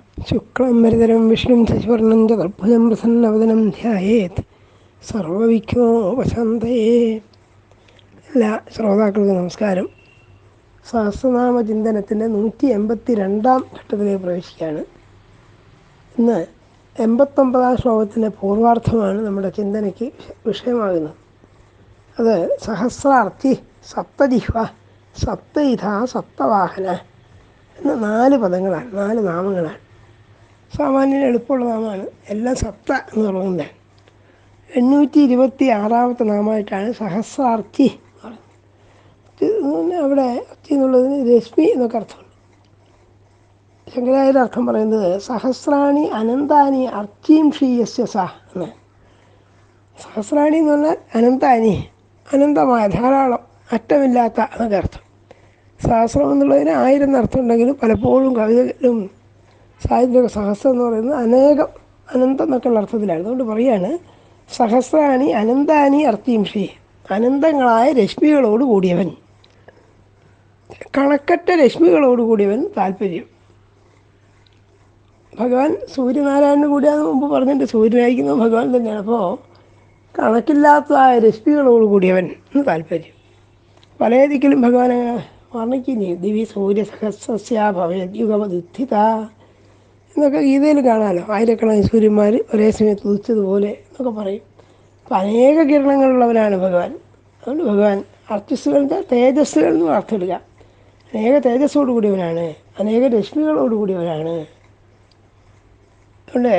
ശുക്ലം വരതരം വിഷ്ണും ശശിവർണം ചതുർഭുജം പ്രസന്നവദനം ധ്യായേത്. സർവവിഘ്നോപശാന്തയേ എല്ലാ ശ്രോതാക്കൾക്കും നമസ്കാരം. സഹസ്രനാമ ചിന്തനത്തിന്റെ നൂറ്റി എൺപത്തി രണ്ടാം ഘട്ടത്തിലേക്ക് പ്രവേശിക്കുകയാണ്. ഇന്ന് എൺപത്തൊമ്പതാം ശ്ലോകത്തിന്റെ പൂർവാർത്ഥമാണ് നമ്മുടെ ചിന്തനയ്ക്ക് വിഷയമാകുന്നത്. അത് സഹസ്രാർത്ഥി സപ്തജിഹ്വ സപ്തയിധ സപ്തവാഹന എന്ന നാല് പദങ്ങളാണ് നാല് നാമങ്ങളാണ്. സാമാന്യം എളുപ്പമുള്ള നാമമാണ്. എല്ലാം സപ്ത എന്ന് പറയുന്നത് എണ്ണൂറ്റി ഇരുപത്തി ആറാമത്തെ നാമമായിട്ടാണ് സഹസ്രാർത്ഥി പറയുന്നത്. അവിടെ അർത്ഥി എന്നുള്ളതിന് രശ്മി എന്നൊക്കെ അർത്ഥമുണ്ട്. ശങ്കരാചാര്യ അർത്ഥം പറയുന്നത് സഹസ്രാണി അനന്താനി അർത്ഥീം ക്ഷീയസ്യ സ എന്ന്. സഹസ്രാണി എന്ന് പറഞ്ഞാൽ അനന്താനി അനന്തമായ ധാരാളം അറ്റമില്ലാത്ത എന്നൊക്കെ അർത്ഥം. സഹസ്രം എന്നുള്ളതിന് ആയിരം എന്നർത്ഥം ഉണ്ടെങ്കിലും പലപ്പോഴും കവിതയിലും സാഹിത്യ സഹസ്രം എന്ന് പറയുന്നത് അനേകം അനന്തം എന്നൊക്കെയുള്ള അർത്ഥത്തിലാണ്. അതുകൊണ്ട് പറയുകയാണ് സഹസ്രാണി അനന്താനി അർത്ഥീം ക്ഷീ അനന്തങ്ങളായ രശ്മികളോട് കൂടിയവൻ. കണക്കറ്റ രശ്മികളോട് കൂടിയവൻ താല്പര്യം. ഭഗവാൻ സൂര്യനാരായണന് കൂടിയാന്ന് മുമ്പ് പറഞ്ഞിട്ട് സൂര്യനായിരിക്കുന്നത് ഭഗവാൻ തന്നെയാണ്. അപ്പോൾ കണക്കില്ലാത്തതായ രശ്മികളോട് കൂടിയവൻ എന്ന് താല്പര്യം. പല ദിക്കിലും ഭഗവാൻ അങ്ങനെ വർണിക്കുകയും ദിവി സൂര്യ സഹസ്രസ്യ ഭവയുഗമദുദ്ധിത എന്നൊക്കെ ഗീതയിൽ കാണാമല്ലോ ആയിരക്കണക്കിന് സൂര്യന്മാർ ഒരേ സമയത്ത് ഉദിച്ചതുപോലെ എന്നൊക്കെ പറയും. അപ്പം അനേക കിരണങ്ങളുള്ളവനാണ് ഭഗവാൻ. അതുകൊണ്ട് ഭഗവാൻ അർച്ചസ്സുകളുടെ തേജസ്സുകൾ എന്ന് അർത്ഥമിടുക. അനേക തേജസ്സോട് കൂടിയവനാണ് അനേക രശ്മികളോട് കൂടിയവനാണ് അതുകൊണ്ട്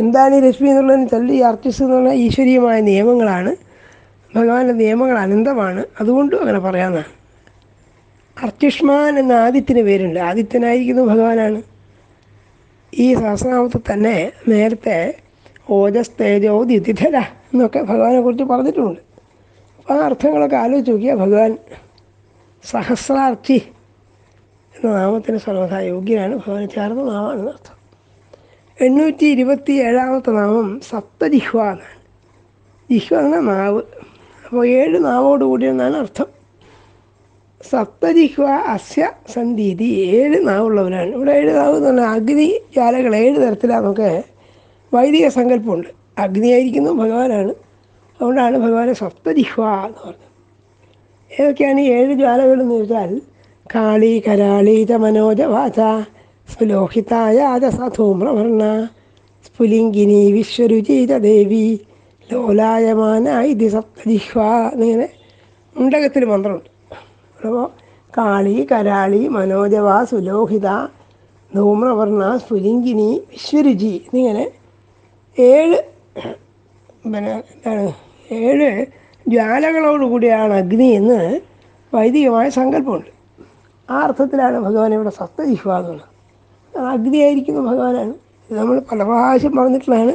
എന്താണ് ഈ രശ്മി എന്നുള്ളതിന് തള്ളി ഈ അർച്ചസ് ഈശ്വരീയമായ നിയമങ്ങളാണ്. ഭഗവാന്റെ നിയമങ്ങൾ അനന്തമാണ്. അതുകൊണ്ടും അങ്ങനെ പറയാമെന്നാണ് അർത്യുഷ്മാൻ എന്ന ആദിത്യന് പേരുണ്ട്. ആദിത്യനായിരിക്കുന്നത് ഭഗവാനാണ്. ഈ സഹസ്രനാമത്തിൽ തന്നെ നേരത്തെ ഓജസ് തേജോ ദ്യുതിധര എന്നൊക്കെ ഭഗവാനെ കുറിച്ച് പറഞ്ഞിട്ടുമുണ്ട് അപ്പോൾ ആ അർത്ഥങ്ങളൊക്കെ ആലോചിച്ച് നോക്കിയാൽ ഭഗവാൻ സഹസ്രാർത്ഥി എന്ന നാമത്തിന് സർവഥാ യോഗ്യനാണ്. ഭഗവാൻ ചേർന്ന നാമമാണെന്ന് അർത്ഥം എണ്ണൂറ്റി ഇരുപത്തി ഏഴാമത്തെ നാമം സപ്തജിഹ്വ എന്നാണ്. ജിഹ്വ എന്ന നാവ്. അപ്പോൾ ഏഴ് നാവോട് കൂടിയെന്നാണ് അർത്ഥം. സപ്തജിഹ്വ അസ്യ സന്ധീതി. ഏഴ് നാവുള്ളവരാണ്. ഇവിടെ ഏഴ് നാവ് എന്ന് പറഞ്ഞാൽ അഗ്നി ജാലകൾ ഏഴ് തരത്തിലാണ് നമുക്ക് വൈദിക സങ്കല്പമുണ്ട്. അഗ്നിയായിരിക്കുന്നു ഭഗവാനാണ്. അതുകൊണ്ടാണ് ഭഗവാനെ സപ്തജിഹ്വ എന്ന് പറഞ്ഞത്. ഏതൊക്കെയാണ് ഏഴ് ജ്വാലകൾ എന്ന് ചോദിച്ചാൽ കാളി കരാളി തമനോജ മനോജ വാച സ്ഫുലോഹിതായ ധൂമ്രവർണ സ്ഫുലിംഗിനി വിശ്വരുചിത ദേവി ലോലായമാന ഇതി സപ്തജിഹ്വ എന്നിങ്ങനെ മുണ്ടകത്തിൽ മന്ത്രമുണ്ട്. അപ്പോൾ കാളി കരാളി മനോജവ സുലോഹിത ധൂമ്രവർണ സ്ഫുലിംഗിനി വിശ്വരുചി എന്നിങ്ങനെ ഏഴ് പിന്നെ എന്താണ് ഏഴ് ജ്വാലകളോടുകൂടിയാണ് അഗ്നി എന്ന് വൈദികമായ സങ്കല്പമുണ്ട്. ആ അർത്ഥത്തിലാണ് ഭഗവാൻ ഇവിടെ സപ്തജിഹ്വ എന്നുള്ളത് അഗ്നിയായിരിക്കുന്ന ഭഗവാനാണ്. നമ്മൾ പല പ്രാവശ്യം പറഞ്ഞിട്ടുള്ളതാണ്.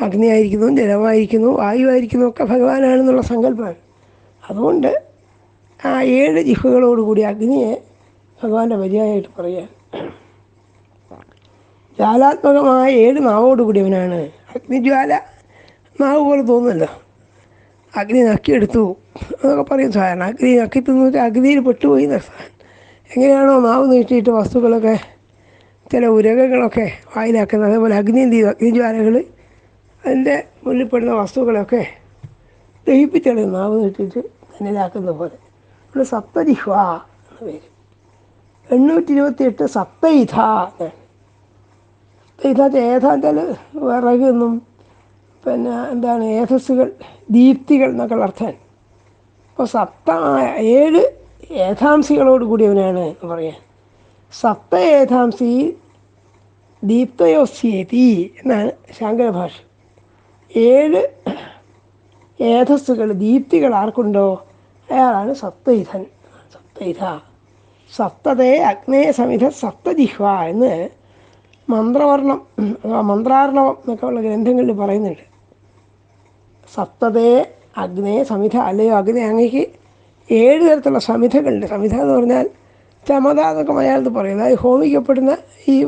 അഗ്നിയായിരിക്കുന്നു ജലമായിരിക്കുന്നു വായുവായിരിക്കുന്നു ഒക്കെ ഭഗവാനാണെന്നുള്ള സങ്കല്പമാണ്. അതുകൊണ്ട് ആ ഏഴ് ജിഹ്വകളോടുകൂടി അഗ്നിയെ ഭഗവാന്റെ പര്യായമായിട്ട് പറയാൻ. ജാലാത്മകമായ ഏഴ് നാവോടുകൂടി അവനാണ്. അഗ്നിജ്വാല നാവ് പോലെ തോന്നുന്നില്ല. അഗ്നി നക്കിയെടുത്തു എന്നൊക്കെ പറയും സാധാരണ. അഗ്നി നക്കി വെച്ചാൽ അഗ്നിയിൽ പെട്ടുപോയി നിർത്താൻ എങ്ങനെയാണോ നാവ് നീട്ടിയിട്ട് വസ്തുക്കളൊക്കെ ചില ഉരകങ്ങളൊക്കെ വായിലാക്കുന്നത്. അതേപോലെ അഗ്നി എന്ത് ചെയ്തു അഗ്നിജ്വാലകൾ അതിന്റെ മുന്നിൽപ്പെടുന്ന വസ്തുക്കളൊക്കെ ദഹിപ്പിച്ചെടുക്കും നാവ് നീട്ടിയിട്ട് ധനിലാക്കുന്ന പോലെ. ഇവിടെ സപ്തജിഹ്വ എന്ന പേര്. എണ്ണൂറ്റി ഇരുപത്തിയെട്ട് എന്നാണ് സപ്തയിധ ഏതാണ്ടാൽ വിറകൊന്നും പിന്നെ എന്താണ് ഏതസ്സുകൾ ദീപ്തികൾ എന്നൊക്കെ അർത്ഥം. അപ്പോൾ സപ്ത ഏഴ് ഏഥാംസികളോട് കൂടിയവനാണ് എന്ന് പറയാൻ. സപ്ത ഏഥാംസി ദീപ്തയോസ്യേതി എന്നാണ് ശാങ്കര ഭാഷ ഏഴ് ഏധസ്സുകൾ ദീപ്തികൾ ആർക്കുണ്ടോ? അയാളാണ് സപ്തൈധൻ സപ്തൈധ സപ്തതേ അഗ്നേ സമിധ സപ്തജിഹ്വ എന്ന് മന്ത്രവർണം അഥവാ മന്ത്രാർണവം എന്നൊക്കെ ഉള്ള ഗ്രന്ഥങ്ങളിൽ പറയുന്നുണ്ട്. സപ്തതേ അഗ്നേ സമിധ അല്ലയോ അഗ്നി അങ്ങേക്ക് ഏഴ് തരത്തിലുള്ള സമിധകളുണ്ട്. സമിധ എന്ന് പറഞ്ഞാൽ ചമത എന്നൊക്കെ മലയാളത്തിൽ പറയും. അതായത് ഹോമിക്കപ്പെടുന്ന ഈ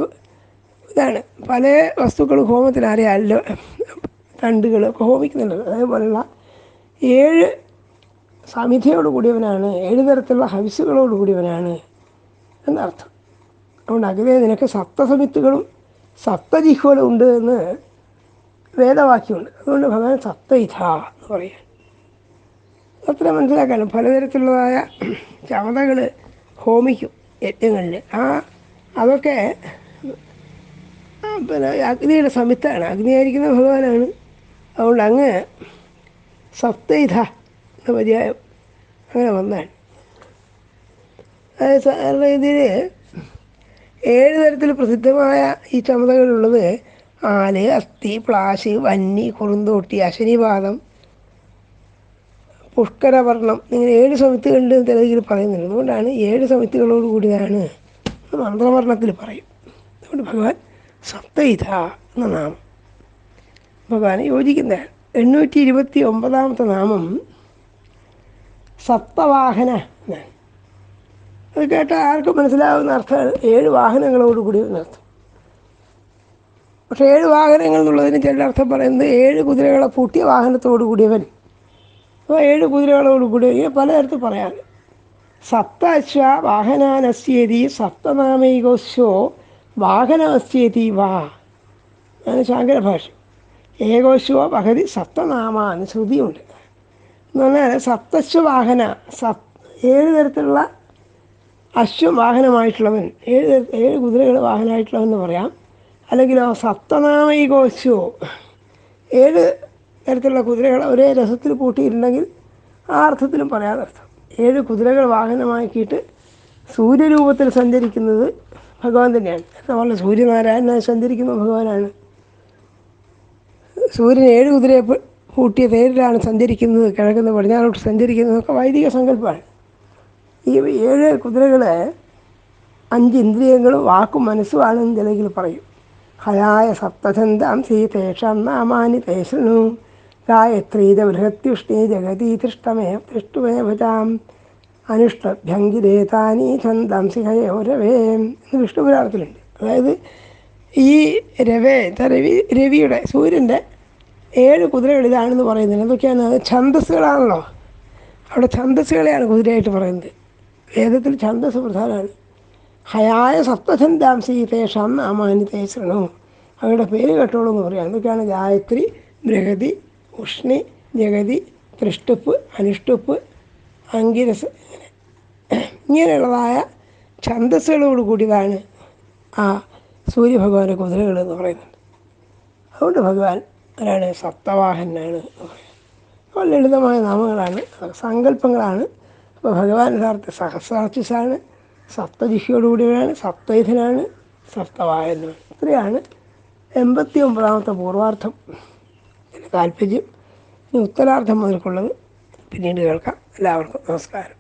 ഇതാണ്. പല വസ്തുക്കളും ഹോമത്തിൽ അറിയാമല്ലോ തണ്ടുകളൊക്കെ ഹോമിക്കുന്നുണ്ട് അതേപോലെയുള്ള ഏഴ് സമിധയോട് കൂടിയവനാണ് ഏഴ് തരത്തിലുള്ള ഹവിസുകളോട് കൂടിയവനാണ് എന്നർത്ഥം. അതുകൊണ്ട് അഗ്നേ നിനക്ക് സപ്തസമിത്തുകളും സപ്തജിഹ്വകളും ഉണ്ട് എന്ന് വേദവാക്യമുണ്ട്. അതുകൊണ്ട് ഭഗവാൻ സപ്തയിഥ എന്ന് പറയാൻ അത്ര മനസ്സിലാക്കാനും പലതരത്തിലുള്ളതായ ചമതകൾ ഹോമിക്കും യജ്ഞങ്ങളിൽ ആ അതൊക്കെ പിന്നെ അഗ്നിയുടെ സമിത്താണ്. അഗ്നിയായിരിക്കുന്ന ഭഗവാനാണ്. അതുകൊണ്ട് അങ്ങ് സപ്തൈധ എന്ന പര്യായം അങ്ങനെ വന്നാണ്. സാധാരണ രീതിയിൽ ഏഴ് തരത്തിൽ പ്രസിദ്ധമായ ഈ ചമതകളുള്ളത് ആൽ അസ്ഥി പ്ലാശ് വന്നി കുറുന്തോട്ടി അശനിപാദം പുഷ്കരവർണം ഇങ്ങനെ ഏഴ് സമിത്തുകളുണ്ട് തെലുങ്കിൽ പറയുന്നുണ്ട്. അതുകൊണ്ടാണ് ഏഴ് സമിതികളോട് കൂടിയതാണ് മന്ത്രവർണത്തിൽ പറയും. അതുകൊണ്ട് ഭഗവാൻ സപ്തൈധ എന്ന നാമം. ഭഗവാനെ യോജിക്കുന്നതാണ് എണ്ണൂറ്റി ഇരുപത്തി ഒമ്പതാമത്തെ നാമം സപ്തവാഹന എന്നാണ്. അത് കേട്ടാൽ ആർക്കും മനസ്സിലാവുന്ന അർത്ഥമാണ് ഏഴ് വാഹനങ്ങളോട് കൂടി എന്നർത്ഥം പക്ഷേ ഏഴ് വാഹനങ്ങൾ എന്നുള്ളതിന് ചില അർത്ഥം പറയുന്നത് ഏഴ് കുതിരകളെ പൂട്ടിയ വാഹനത്തോടു കൂടിയവൻ. അപ്പോൾ ഏഴ് കുതിരകളോട് കൂടി ഇങ്ങനെ പലതരത്തിൽ പറയാം. സപ്ത അശ്വ വാഹനാനസ്യേതി സപ്തനാമൈകോശ്വോ വാഹനമസ്യേതി വാ. അതാണ് ശാങ്കര ഭാഷ ഏകോശ്വ പകുതി സപ്തനാമാന്ന് ശ്രുതിയുണ്ട്. എന്ന് പറഞ്ഞാൽ സപ്തശ്വവാഹന സപ് ഏഴ് തരത്തിലുള്ള അശ്വം വാഹനമായിട്ടുള്ളവൻ ഏഴ് ഏഴ് കുതിരകൾ വാഹനമായിട്ടുള്ളവൻ എന്ന് പറയാം അല്ലെങ്കിലോ സപ്തനാമൈകോശ്വോ ഏഴ് തരത്തിലുള്ള കുതിരകൾ ഒരേ രസത്തിൽ പൂട്ടിയിട്ടുണ്ടെങ്കിൽ ആ അർത്ഥത്തിലും പറയാനർത്ഥം ഏഴ് കുതിരകൾ വാഹനമാക്കിയിട്ട് സൂര്യരൂപത്തിൽ സഞ്ചരിക്കുന്നത് ഭഗവാൻ തന്നെയാണ്. നമ്മളെ സൂര്യനാരായണനായി സഞ്ചരിക്കുന്ന ഭഗവാനാണ്. സൂര്യൻ ഏഴ് കുതിരയെ പൂട്ടിയ തേരിലാണ് സഞ്ചരിക്കുന്നത് കിഴക്കുന്ന പടിഞ്ഞാറോട്ട് സഞ്ചരിക്കുന്നതൊക്കെ വൈദിക സങ്കല്പമാണ്. ഈ ഏഴ് കുതിരകളെ അഞ്ച് ഇന്ദ്രിയങ്ങളും വാക്കും മനസ്സുമാണെന്ന് നിലയിൽ പറയും. ഹയായ സപ്തചന്ദം ശ്രീ തേഷം നാമാനി തേഷണു ഗായത്രീത ബൃഹത്യുഷ്ണി ജഗതി തൃഷ്ടമേ തിഷ്ടുമേ ഭജാം അനുഷ്ടഭ്യങ്കിരേതാനി സിഹയേ ഹയോരവേ എന്ന് വിഷ്ണുപുരാണത്തിലുണ്ട് അതായത് ഈ രവേ രവി രവിയുടെ സൂര്യന്റെ ഏഴ് കുതിരകൾ ഇതാണെന്ന് പറയുന്നത് എന്തൊക്കെയാണ് അത്? ഛന്ദസ്സുകളാണല്ലോ. അവിടെ ഛന്തസ്സുകളെയാണ് കുതിരയായിട്ട് പറയുന്നത്. വേദത്തിൽ ഛന്തസ് പ്രധാനമാണ്. ഹയായ സപ്തഛന്ദാംസി തേഷാം നാമാനി തേശണു അവരുടെ പേര് കേട്ടോളൂ എന്ന് പറയാം. എന്തൊക്കെയാണ്? ഗായത്രി ബൃഹതി ഉഷ്ണി ജഗതി തൃഷ്ടുപ്പ് അനുഷ്ടുപ്പ് അങ്കിരസ് ഇങ്ങനെ. ഇങ്ങനെയുള്ളതായ ഛന്ദസ്സുകളോട് കൂടിയതാണ് ആ സൂര്യഭഗവാന്റെ കുതിരകൾ എന്ന് പറയുന്നത്. അതുകൊണ്ട് ഭഗവാൻ ആരാണ്? സപ്തവാഹനാണ്. അപ്പോൾ ലളിതമായ നാമങ്ങളാണ്. സങ്കല്പങ്ങളാണ്. അപ്പോൾ ഭഗവാൻ യഥാർത്ഥ സഹസ്രാർച്ചിസാണ്. സപ്തദിഷിയോടുകൂടിയാണ് സപ്തയുധനാണ് സപ്തവാഹനാണ്. ഇത്രയാണ് എൺപത്തി ഒമ്പതാമത്തെ പൂർവാർത്ഥം താല്പര്യം. ഇനി ഉത്തരാർത്ഥം മുതൽക്കുള്ളത് പിന്നീട് കേൾക്കാം. എല്ലാവർക്കും നമസ്കാരം.